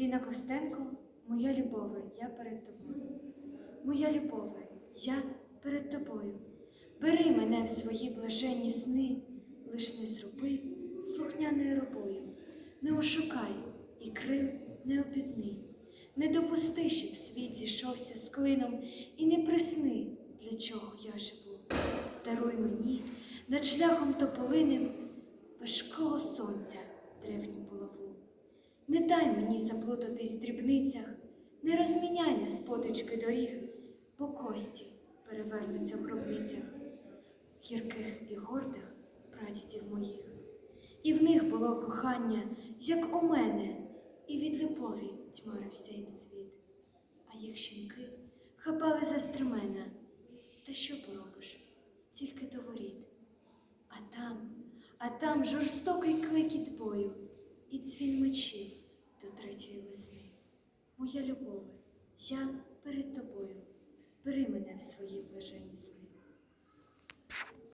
Ліна Костенко, моя любове, я перед тобою. Моя любове, я перед тобою. Бери мене в свої блаженні сни, лиш не зроби слухняною рабою. Не ошукай і крил не обітни. Не допусти, щоб світ зійшовся з клином, і не присни, для чого я живу. Даруй мені над шляхом тополиним важкого сонця древню булаву. Не дай мені заплутатись в дрібницях, не розміняй на спотички доріг, бо кості перевернуться в гробницях, гірких і гордих прадідів моїх. І в них було кохання, як у мене, і від любові тьмарився їм світ. А їх жінки хапали за стремена. Та що поробиш? Тільки до воріт. А там, а там жорстокий клекіт бою і цвіль мечів до третьої весни. Моя любове, я перед тобою, бери мене в свої